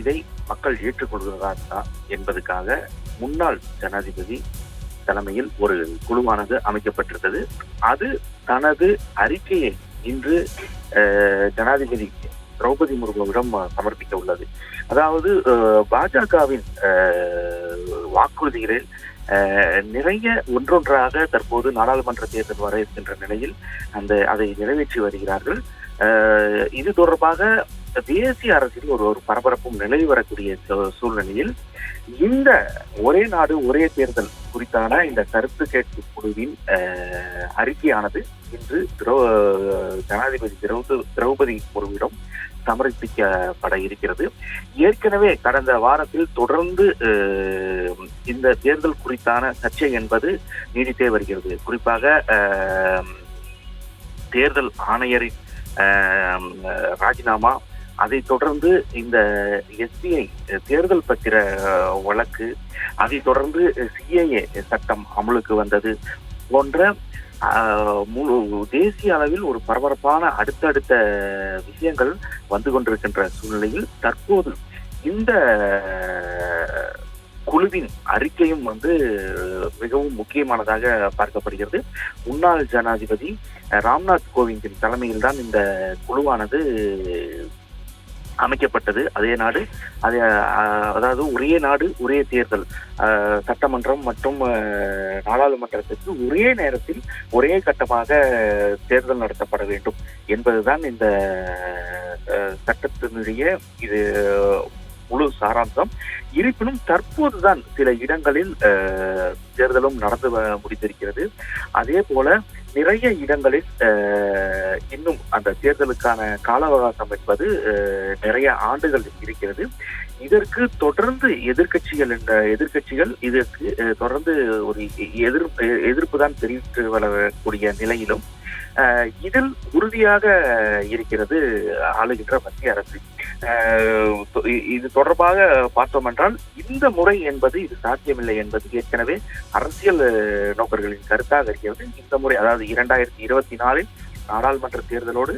இதை மக்கள் ஏற்றுக்கொள்கிறதா என்பதற்காக முன்னாள் ஜனாதிபதி தலைமையில் ஒரு குழுவானது அமைக்கப்பட்டிருந்தது. அது தனது அறிக்கையை இன்று ஜனாதிபதி திரௌபதி முர்முவிடம் சமர்ப்பிக்க உள்ளது. அதாவது பாஜகவின் வாக்குறுதிகளில் நிறைய ஒன்றொன்றாக தற்போது நாடாளுமன்ற தேர்தல் வர இருக்கின்ற நிலையில் அந்த அதை நிறைவேற்றி வருகிறார்கள். இது தொடர்பாக தேசிய அரசில் ஒரு ஒரு பரபரப்பும் நிலவி வரக்கூடிய சூ- சூழ்நிலையில் இந்த ஒரே நாடு ஒரே தேர்தல் குறித்தான இந்த கருத்து கேட்பு குழுவின் அறிக்கையானது இன்று திரௌ- ஜனாதிபதி திரௌபதி திரௌபதி சமர்ப்பிக்கப்பட இருக்கிறது. ஏற்கனவே கடந்த வாரத்தில் தொடர்ந்து இந்த தேர்தல் குறித்தான சர்ச்சை என்பது நீடித்தே வருகிறது. குறிப்பாக தேர்தல் ஆணையரின் ராஜினாமா அதை தொடர்ந்து இந்த எஸ்பிஐ தேர்தல் பத்திர வழக்கு அதை தொடர்ந்து சிஏஏ சட்டம் அமலுக்கு வந்தது போன்ற முழு தேசிய அளவில் ஒரு பரபரப்பான அடுத்தடுத்த விஷயங்கள் வந்து கொண்டிருக்கின்ற சூழ்நிலையில் தற்போது இந்த குழுவின் அறிக்கையும் வந்து மிகவும் முக்கியமானதாக பார்க்கப்படுகிறது. முன்னாள் ஜனாதிபதி ராம்நாத் கோவிந்தின் தலைமையில் தான் இந்த குழுவானது அமைக்கப்பட்டது. அதே நாடு அதே அதாவது ஒரே நாடு ஒரே தேர்தல் சட்டமன்றம் மற்றும் நாடாளுமன்றத்திற்கு ஒரே நேரத்தில் ஒரே கட்டமாக தேர்தல் நடத்தப்பட வேண்டும் என்பதுதான் இந்த சட்டத்தினுடைய இது முழு சாராம்சம். இருப்பினும் தற்போதுதான் சில இடங்களில் தேர்தலும் நடந்து வ- முடிந்திருக்கிறது. அதே போல நிறைய இடங்களில் இன்னும் அந்த தேர்தலுக்கான கால அவகாசம் என்பது நிறைய ஆண்டுகள் இருக்கிறது. இதற்கு தொடர்ந்து எதிர்க்கட்சிகள் என்ற எதிர்க்கட்சிகள் இதற்கு தொடர்ந்து ஒரு எதிர்ப்பு எதிர்ப்பு தான் தெரிவித்து வரக்கூடிய நிலையிலும் இதில் உறுதியாக இருக்கிறது ஆளுகின்ற மத்திய அரசு இது தொடர்பாக பார்த்தோம் என்றால் இந்த முறை என்பது இது சாத்தியமில்லை என்பது ஏற்கனவே அரசியல் நோக்கர்களின் கருத்தாக இருக்கிறது. இந்த முறை அதாவது இரண்டாயிரத்தி இருபத்தி நாலில் நாடாளுமன்ற தேர்தலோடு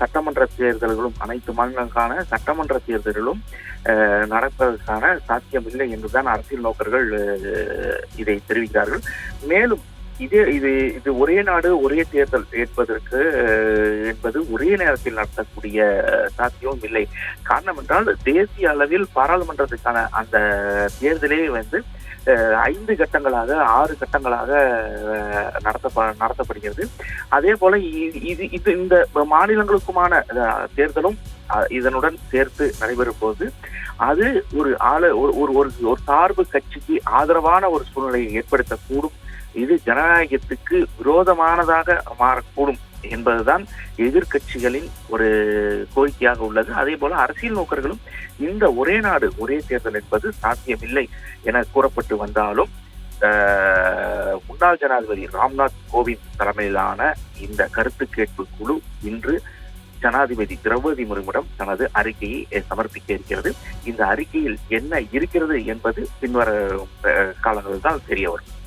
சட்டமன்ற தேர்தல்களும் அனைத்து மாநிலங்களுக்கான சட்டமன்ற தேர்தல்களும் நடப்பதற்கான நடப்பதற்கான சாத்தியமில்லை என்றுதான் அரசியல் நோக்கர்கள் இதை தெரிவிக்கிறார்கள். மேலும் இதே இது இது ஒரே நாடு ஒரே தேர்தல் ஏற்பதற்கு என்பது ஒரே நேரத்தில் நடத்தக்கூடிய சாத்தியமும் இல்லை. காரணம் என்றால் தேசிய அளவில் பாராளுமன்றத்துக்கான அந்த தேர்தலே வந்து ஐந்து கட்டங்களாக ஆறு கட்டங்களாக அஹ், நடத்த நடத்தப்படுகிறது. அதே போல இது இது இந்த மாநிலங்களுக்குமான தேர்தலும் இதனுடன் சேர்த்து நடைபெறும் போது அது ஒரு ஆள ஒரு ஒரு ஒரு ஒரு சார்பு கட்சிக்கு ஆதரவான ஒரு சூழ்நிலையை ஏற்படுத்தக்கூடும். இது ஜனநாயகத்துக்கு விரோதமானதாக மாறக்கூடும். என்பதுதான் எதிர்க்கட்சிகளின் ஒரு கோரிக்கையாக உள்ளது. அதே போல அரசியல் நோக்கர்களும் இந்த ஒரே நாடு ஒரே தேர்தல் என்பது சாத்தியமில்லை என கூறப்பட்டு வந்தாலும் முன்னாள் ஜனாதிபதி ராம்நாத் கோவிந்த் தலைமையிலான இந்த கருத்து கேட்பு குழு இன்று ஜனாதிபதி திரௌபதி முர்முடம் தனது அறிக்கையை சமர்ப்பிக்க இருக்கிறது. இந்த அறிக்கையில் என்ன இருக்கிறது என்பது பின்வர காலங்களில் தான் தெரிய வரும்.